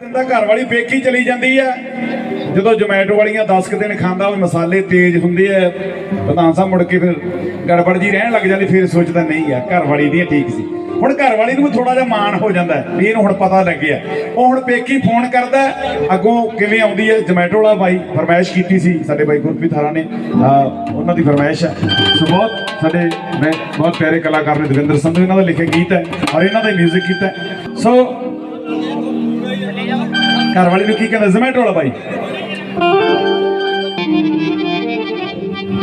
ਦਿੰਦਾ ਘਰ ਵਾਲੀ ਪੇਕੀ ਚਲੀ ਜਾਂਦੀ ਹੈ। ਜਦੋਂ ਜੋਮੈਟੋ ਵਾਲੀਆਂ 10 ਕੁ ਦਿਨ ਖਾਂਦਾ, ਉਹ ਮਸਾਲੇ ਤੇਜ਼ ਹੁੰਦੇ ਆ। ਪ੍ਰਧਾਨ ਸਾਹਿਬ ਮੁੜ ਕੇ ਫਿਰ ਗੜਬੜ ਜੀ ਰਹਿਣ ਲੱਗ ਜਾਂਦੀ, ਫਿਰ ਸੋਚਦਾ ਨਹੀਂ ਆ ਘਰ ਵਾਲੀ ਦੀ ਠੀਕ ਸੀ। ਹੁਣ ਘਰ ਵਾਲੀ ਨੂੰ ਥੋੜਾ ਜਿਹਾ ਮਾਣ ਹੋ ਜਾਂਦਾ ਵੀ ਇਹਨੂੰ ਹੁਣ ਪਤਾ ਲੱਗਿਆ ਉਹ ਹੁਣ ਪੇਕੀ ਫੋਨ ਕਰਦਾ ਅੱਗੋਂ ਕਿਵੇਂ ਆਉਂਦੀ ਹੈ, ਜੋਮੈਟੋ ਵਾਲਾ ਬਾਈ ਫਰਮਾਇਸ਼ ਕੀਤੀ ਸੀ, ਸਾਡੇ ਬਾਈ ਗੁਰਪ੍ਰੀਤ ਹਾਰਾ ਨੇ। ਉਹਨਾਂ ਦੀ ਫਰਮਾਇਸ਼ ਹੈ। ਸੋ ਬਹੁਤ ਸਾਡੇ, ਮੈਂ ਬਹੁਤ ਪਿਆਰੇ ਕਲਾਕਾਰ ਨੇ ਦਵਿੰਦਰ ਸੰਧੂ, ਇਹਨਾਂ ਦਾ ਲਿਖਿਆ ਗੀਤ ਹੈ, ਔਰ ਇਹਨਾਂ ਦਾ ਮਿਊਜ਼ਿਕ ਕੀਤਾ ਸੋ ਘਰ ਵਾਲੀ ਨੂੰ ਕੀ ਕਹਿੰਦਾ? ਜ਼ੋਮੈਟੋ ਵਾਲਾ ਬਾਈ।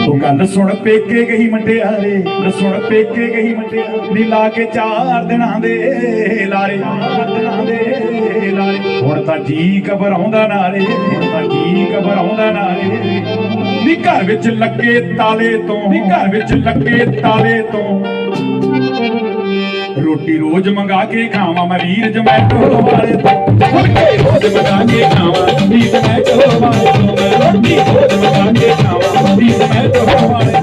ਉਹ ਗੱਲ ਸੁਣ, ਪੇਕੇ ਗਈ ਮੰਡਿਆਰੇ ਨਾ ਸੁਣ, ਪੇਕੇ ਗਈ ਮੰਡਿਆਰੇ ਨੀ ਲਾ ਕੇ ਚਾਰ ਦਿਨਾਂ ਦੇ ਲਾਰੇ ਦਿਨਾਂ ਦੇ ਲਾਰੇ। ਹੁਣ ਤਾਂ ਜੀ ਘਬਰਾਉਂਦਾ ਨਾਰੇ ਹੁਣ ਤਾਂ ਜੀ ਘਬਰਾਉਂਦਾ ਨਾਰੇ ਨੀ ਘਰ ਵਿੱਚ ਲੱਗੇ ਤਾਲੇ ਤੋਂ, ਨੀ ਘਰ ਵਿੱਚ ਲੱਗੇ ਤਾਲੇ ਤੋਂ। ਰੋਟੀ ਰੋਜ਼ ਮੰਗਾ ਕੇ ਖਾਵਾਂ ਮੈਂ ਵੀਰ ਜਮੈਟੋ ਵਾਲੇ ਤੋਂ। ਰੋਟੀ ਰੋਜ਼ ਕੇ ਖਾਵਾਂ ਵੀਰ ਜਮੈਟੋ ਵਾਲੇ ਤੋਂ ਮੈਂ ਰੋਟੀ ਰੋਜ਼ ਮੰਗਾ ਕੇ ਖਾਵਾਂ ਵੀਰ ਮੈਂ ਵਾਲੇ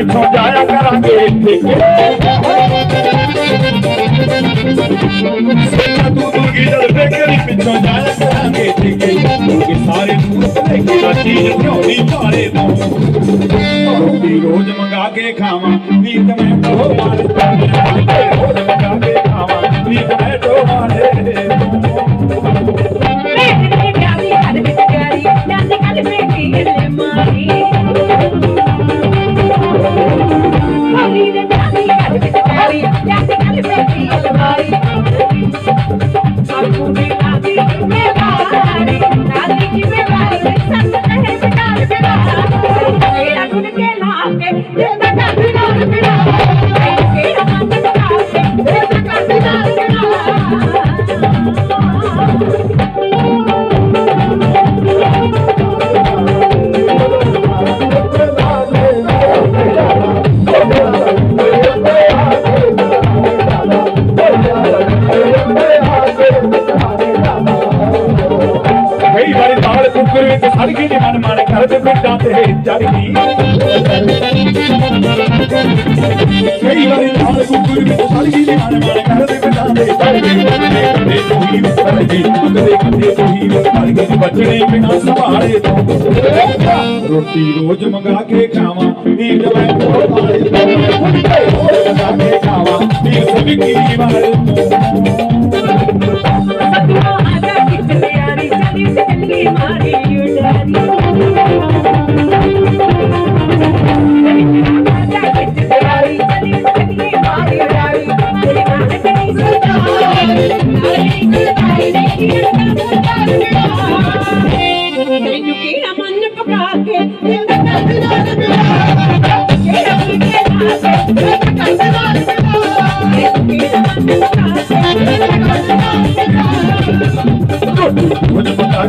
ਪਿੱਛੋਂ ਜਾਇਆ ਕਰਾਂਗੇ ਠੇਕੇ ਸੋਚਿਆ ਤੂੰ ਲੋਗੀ ਜਦ ਪੇਕੇ ਪਿੱਛੋਂ ਜਾਇਆ ਕਰਾਂਗੇ ਠੇਕੇ ਲੋਕੀ ਸਾਰੇ ਦੂਰ ਲੈ ਕੇ ਨਾ ਚੀਜ਼ ਭਾਰੇ ਤੋਂ ਰੋਟੀ ਰੋਜ਼ ਮੰਗਾ ਕੇ ਖਾਵਾਂ ਨੀਂਦ ਮੈਂ ਟੋ ਮਾਰੇ ਕਈ ਵਾਰੀ ਦਾਲ ਕੁੱਕਰ ਵਿੱਚ ਸੜ ਗਈ ਨੀ ਮਨ ਮਨ ਕਰਦੇ ਪਿੰਡਾਂ ਤੇ ਚੜ ਗਈ। ਕਈ ਵਾਰੀ ਦਾਲ ਕੁੱਕਰ ਵਿੱਚ ਸੜ ਗਈ ਨੀ ਮਨ ਮਨ ਕਰਦੇ ਪਿੰਡਾਂ ਤੇ ਚੜ ਗਈ। ਕੰਦੇ ਤੋਹੀ ਵਿੱਚ ਸੜ ਗਈ ਕੰਦੇ ਕੰਦੇ ਤੋਹੀ ਵਿੱਚ ਬਚਣੇ ਬਿਨਾ ਸੰਭਾਲੇ ਤੋਂ ਰੋਟੀ ਰੋਜ਼ ਮੰਗਾ ਕੇ ਖਾਵਾਂ, ਨੀਂਦ ਮੈਂ ਟੋ ਮਾਰੇ ਰੋਜ਼ ਮੰਗਾ ਕੇ ਖਾਵਾਂ, ਨੀਂਦ ਸਭ ਵਾਲੇ ਮਾਰੀ ਉਡਾਰੀ ਆਜਾ ਕਿਤ ਬਿਨਾ ਮੁਝ ਪਤਾ